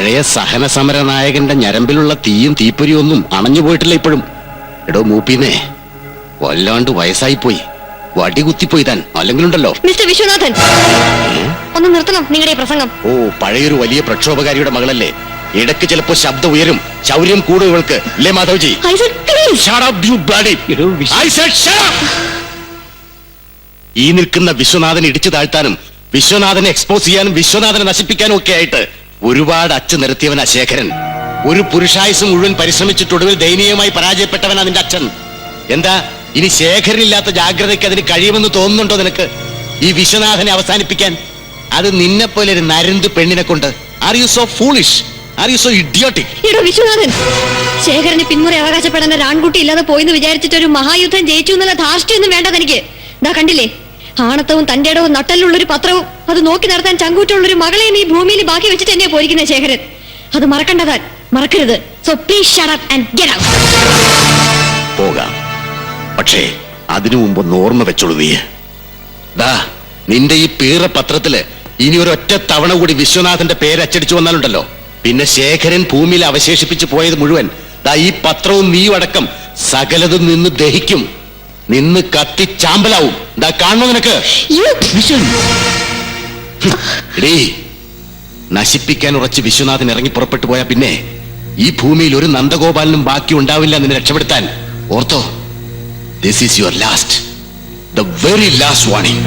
പഴയ സഹന സമര നായകന്റെ ഞരമ്പിലുള്ള തീയും തീപ്പൊരിയും ഒന്നും അണഞ്ഞു പോയിട്ടില്ല ഇപ്പോഴും. എടോ മൂപ്പിന്നേ വല്ലാണ്ട് വയസ്സായിപ്പോയി. വടി കുത്തിപ്പോയി താൻ. അല്ലെങ്കിലുണ്ടല്ലോ. മിസ്റ്റർ വിശ്വനാഥൻ ഒന്ന് നിർത്തണം നിങ്ങളുടെ പ്രസംഗം. ഓ പഴയൊരു വലിയ പ്രക്ഷോഭകാരിയുടെ മകളല്ലേ? ഇടയ്ക്ക് ചിലപ്പോ ശബ്ദം ഉയരും ശൗര്യം കൂടും ഇവൾക്ക്. അല്ലേ Madhavji? I said. Shut up, you bloody- I said shut up! ഈ നിൽക്കുന്ന വിശ്വനാഥനെ ഇടിച്ചു താഴ്ത്താനും വിശ്വനാഥനെ എക്സ്പോസ് ചെയ്യാനും വിശ്വനാഥനെ നശിപ്പിക്കാനും ഒക്കെ ആയിട്ട് ഒരുപാട് അച്ഛൻ നിരത്തിയവനാ ശേഖരൻ. ഒരു പുരുഷായുസ് മുഴുവൻ പരിശ്രമിച്ചിട്ടൊടുവിൽ ദയനീയമായി പരാജയപ്പെട്ടവനാ നിന്റെ അച്ഛൻ. എന്താ? ഇനി ശേഖരനില്ലാത്ത ജാഗ്രതയ്ക്ക് അതിന് കഴിയുമെന്ന് തോന്നുന്നുണ്ടോ നിനക്ക്? ഈ വിശ്വനാഥനെ അവസാനിപ്പിക്കാൻ. അത് നിന്നെ പോലെ ഒരു നരന്ത് പെണ്ണിനെ കൊണ്ട്. Are you so foolish are you so idiotic ശേഖരന് പിന്മുറ അവകാശപ്പെടാൻ ആൺകുട്ടി ഇല്ലാതെ പോയിന്ന് വിചാരിച്ചിട്ട് ഒരു മഹായുദ്ധം ജയിച്ചു എന്നുള്ള ധാർഷ്ട്യൊന്നും വേണ്ടത് എനിക്ക്. ഇതാ കണ്ടില്ലേ? ആണത്തവും തന്റെ ഇടവും നട്ടലുള്ളൊരു പത്രവും. അത് നോക്കി നടത്താൻ ചങ്കൂറ്റുള്ളൊരു മകളെയും ഈ ഭൂമിയിൽ ബാക്കി വെച്ചിട്ട് തന്നെയാ പോയിരിക്കുന്നത് ശേഖരൻ. അത് മറക്കണ്ടതാൻ മറക്കരുത്. So please shut up and get പോകാം. പക്ഷേ അതിനു മുമ്പ് ഒന്ന് ഓർമ്മ വെച്ചോളൂ നീ ദാ നിന്റെ ഈ പീറ പത്രത്തിൽ ഇനി ഒരു ഒറ്റ തവണ കൂടി വിശ്വനാഥന്റെ പേര് അച്ചടിച്ചു വന്നാലുണ്ടല്ലോ. പിന്നെ ശേഖരൻ ഭൂമിയിൽ അവശേഷിപ്പിച്ചു പോയത് മുഴുവൻ ദാ ഈ പത്രവും നീയും അടക്കം സകലതും നിന്ന് ദഹിക്കും. നിന്ന് കത്തി ചാമ്പലാവും. എന്താ കാണണോ നിനക്ക്? നശിപ്പിക്കാൻ ഉറച്ച് വിശ്വനാഥൻ ഇറങ്ങി പുറപ്പെട്ടു പോയാ പിന്നെ ഈ ഭൂമിയിൽ ഒരു നന്ദഗോപാലനും ബാക്കി ഉണ്ടാവില്ല നിന്നെ രക്ഷപ്പെടുത്താൻ. Ortho? This is your last the very last warning